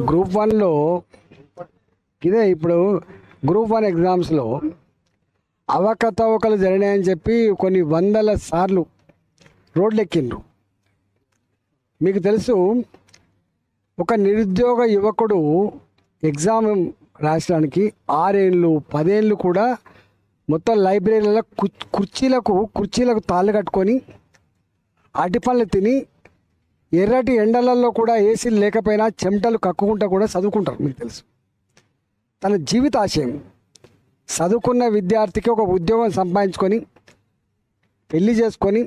Group వన్లో ఇదే ఇప్పుడు గ్రూప్ వన్ ఎగ్జామ్స్లో అవకతవకలు జరిగినాయని చెప్పి కొన్ని వందల సార్లు రోడ్లు ఎక్కిండ్రు మీకు తెలుసు ఒక నిరుద్యోగ యువకుడు ఎగ్జామ్ రాసడానికి ఆరేళ్ళు పదేళ్ళు కూడా మొత్తం లైబ్రరీలలో కుర్చీలకు కుర్చీలకు తాళ్ళు కట్టుకొని అరటి పనులు తిని ఎర్రటి ఎండలలో కూడా ఏసీలు లేకపోయినా చెమటలు కక్కుకుంటా కూడా చదువుకుంటారు మీకు తెలుసు. తన జీవిత ఆశయం చదువుకున్న విద్యార్థికి ఒక ఉద్యోగం సంపాదించుకొని పెళ్ళి చేసుకొని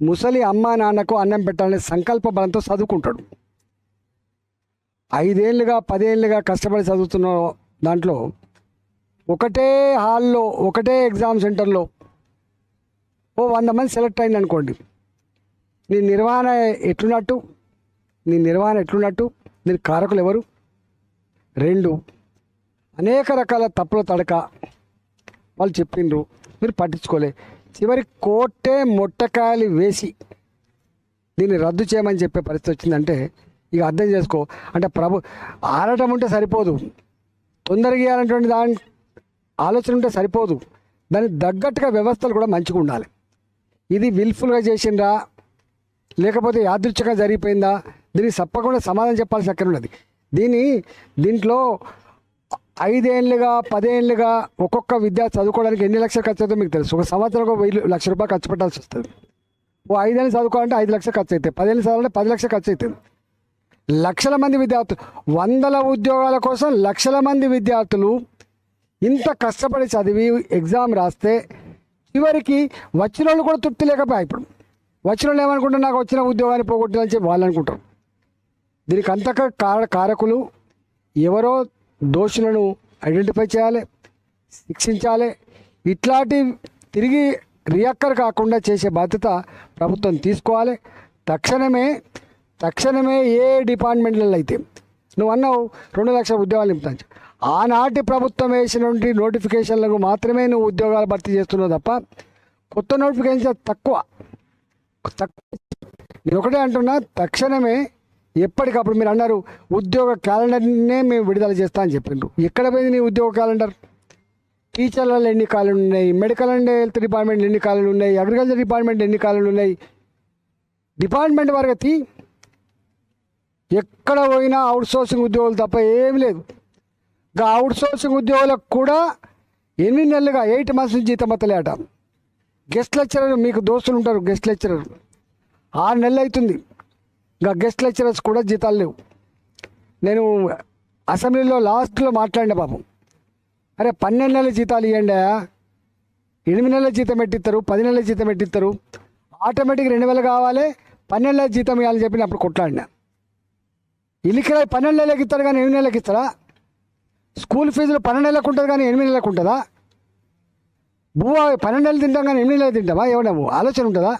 ముసలి అమ్మా నాన్నకు అన్నం పెట్టాలనే సంకల్ప బలంతో చదువుకుంటాడు. ఐదేళ్ళుగా పదేళ్ళుగా కష్టపడి చదువుతున్న దాంట్లో ఒకటే హాల్లో ఒకటే ఎగ్జామ్ సెంటర్లో ఓ వంద మంది సెలెక్ట్ అయింది అనుకోండి నీ నిర్వహణ ఎట్లున్నట్టు? నీ నిర్వహణ ఎట్లున్నట్టు? దీని కారకులు ఎవరు రెండు అనేక రకాల తప్పుల తడక వాళ్ళు చెప్పిండ్రు. మీరు పట్టించుకోలే. చివరి కోటే మొట్టకాయలు వేసి దీన్ని రద్దు చేయమని చెప్పే పరిస్థితి వచ్చిందంటే ఇక అర్థం చేసుకో. అంటే ప్రభు ఆడటం ఉంటే సరిపోదు. తొందరగా ఇవ్వాలన్నటువంటి దాని ఆలోచన ఉంటే సరిపోదు. దానికి తగ్గట్టుగా వ్యవస్థలు కూడా మంచిగా ఉండాలి ఇది విల్ఫుల్గా చేసిండ్రా? లేకపోతే యాదృచ్ఛికంగా జరిగిపోయిందా? దీనికి తప్పకుండా సమాధానం చెప్పాల్సిన అక్కడ ఉన్నది. దీని దీంట్లో ఐదేళ్ళుగా పదేళ్ళుగా ఒక్కొక్క విద్యార్థి చదువుకోవడానికి ఎన్ని లక్షలు ఖర్చు అవుతుందో మీకు తెలుసు. ఒక సంవత్సరం ఒక వెయ్యి లక్ష రూపాయలు ఖర్చు పెట్టాల్సి వస్తుంది. ఓ ఐదేళ్ళు చదువుకోవాలంటే ఐదు లక్షలు ఖర్చు అవుతాయి. పదేళ్ళు చదవాలంటే పది లక్షలు ఖర్చు అవుతుంది లక్షల మంది విద్యార్థులు వందల ఉద్యోగాల కోసం లక్షల మంది విద్యార్థులు ఇంత కష్టపడి చదివి ఎగ్జామ్ రాస్తే చివరికి వచ్చిన వాళ్ళు కూడా తృప్తి లేకపోయా ఇప్పుడు. వచ్చిన వాళ్ళు ఏమనుకుంటారు? నాకు వచ్చిన ఉద్యోగాన్ని పోగొట్టాలని చెప్పి వాళ్ళు అనుకుంటారు. దీనికి అంతక కార కారకులు ఎవరో దోషులను ఐడెంటిఫై చేయాలి శిక్షించాలి. ఇట్లాంటి తిరిగి రియక్కర్ కాకుండా చేసే బాధ్యత ప్రభుత్వం తీసుకోవాలి. తక్షణమే తక్షణమే ఏ డిపార్ట్మెంట్లలో అయితే నువ్వు అన్నావు రెండు లక్షల ఉద్యోగాలు నింపుతాను ఆనాటి ప్రభుత్వం వేసినటువంటి నోటిఫికేషన్లకు మాత్రమే నువ్వు ఉద్యోగాలు భర్తీ చేస్తున్నావు తప్ప కొత్త నోటిఫికేషన్ తక్కువ. నేను ఒకటే అంటున్నా తక్షణమే ఎప్పటికప్పుడు మీరు అన్నారు ఉద్యోగ క్యాలెండర్నే మేము విడుదల చేస్తా అని చెప్పిండ్రు. ఎక్కడ పోయింది నీ ఉద్యోగ క్యాలెండర్? టీచర్లలో ఎన్ని కాలేజీలు ఉన్నాయి? మెడికల్ అండ్ హెల్త్ డిపార్ట్మెంట్ ఎన్ని కాలేజీలు ఉన్నాయి? అగ్రికల్చర్ డిపార్ట్మెంట్ ఎన్ని కాలేజీలు ఉన్నాయి? డిపార్ట్మెంట్ వరకు ఎక్కడ పోయినా అవుట్ సోర్సింగ్ ఉద్యోగులు తప్ప ఏమీ లేదు. ఇంకా అవుట్ సోర్సింగ్ ఉద్యోగులకు కూడా ఎన్ని నెలలుగా ఎయిట్ మంత్స్ నుంచి జీతం అత్తలేట గెస్ట్ లెక్చరర్ మీకు దోస్తులు ఉంటారు గెస్ట్ లెక్చరర్. ఆరు నెలలు అవుతుంది ఇంకా గెస్ట్ లెక్చరర్స్ కూడా జీతాలు లేవు. నేను అసెంబ్లీలో లాస్ట్లో మాట్లాడిన పాపం. అరే పన్నెండు నెలల జీతాలు ఇవ్వండి ఎనిమిది నెలల జీతం పెట్టిస్తారు పది నెలల జీతం పెట్టిస్తారు. ఆటోమేటిక్ రెండు వేలు కావాలి పన్నెండు నెలల జీతం ఇవ్వాలని చెప్పి అప్పుడు కొట్లాడినా. ఇల్లికి పన్నెండు నెలలకు ఇస్తారు కానీ ఎనిమిది నెలలకు ఇస్తారా స్కూల్ ఫీజులు పన్నెండు నెలలకు ఉంటుంది కానీ ఎనిమిది నెలలకు ఉంటుందా? బువ్వ పన్నెండు నెలలు తింటాం కానీ ఎనిమిది నెలలు తింటామా ఏమన్నా ఆలోచన ఉంటుందా?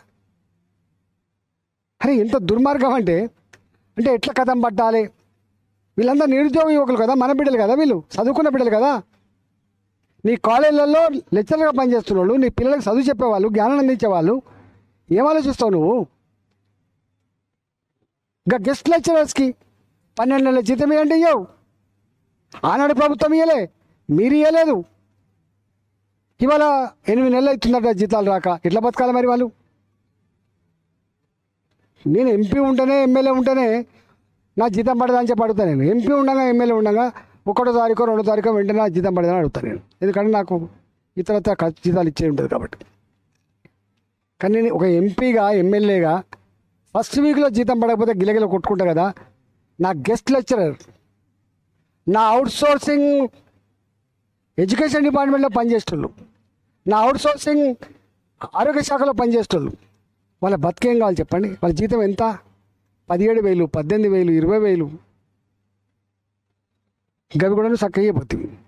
అరే ఎంత దుర్మార్గం అంటే అంటే ఎట్లా కథం పట్టాలి? వీళ్ళంతా నిరుద్యోగ యువకులు కదా మన బిడ్డలు కదా వీళ్ళు చదువుకున్న బిడ్డలు కదా. నీ కాలేజీలలో లెక్చర్గా పనిచేస్తున్న వాళ్ళు నీ పిల్లలకు చదువు చెప్పేవాళ్ళు జ్ఞానం అందించేవాళ్ళు ఏం ఆలోచిస్తావు నువ్వు? ఇంకా గెస్ట్ లెక్చరర్స్కి పన్నెండు నెలల జీతం ఇవ్వండి ఇవ్వవు ఆనాడు ప్రభుత్వం ఇవ్వలే మీరు ఇవ్వలేదు ఇవాళ ఎనిమిది నెలలు అవుతుందట జీతాలు రాక. ఎట్లా బతకాలి మరి వాళ్ళు? నేను ఎంపీ ఉంటేనే ఎమ్మెల్యే ఉంటేనే నా జీతం పడదని చెప్పి అడుగుతాను నేను. ఎంపీ ఉండగా ఎమ్మెల్యే ఉండగా ఒకటో తారీఖు రెండో తారీఖు వెంటనే నా జీతం పడదని అడుగుతాను నేను. ఎందుకంటే నాకు ఇతరత్ర ఖర్చు జీతాలు ఇచ్చే ఉంటుంది కాబట్టి. కానీ నేను ఒక ఎంపీగా ఎమ్మెల్యేగా ఫస్ట్ వీక్లో జీతం పడకపోతే గిలగిల కొట్టుకుంటా కదా. నా గెస్ట్ లెక్చరర్ నా అవుట్ సోర్సింగ్ ఎడ్యుకేషన్ డిపార్ట్మెంట్లో పనిచేసేటోళ్ళు. నా అవుట్ సోర్సింగ్ ఆరోగ్య శాఖలో పనిచేసేటోళ్ళు వాళ్ళ బతికేం కావాలి చెప్పండి? వాళ్ళ జీతం ఎంత? పదిహేడు వేలు పద్దెనిమిది వేలు ఇరవై వేలు. గవి కూడా చక్కగా పోతుంది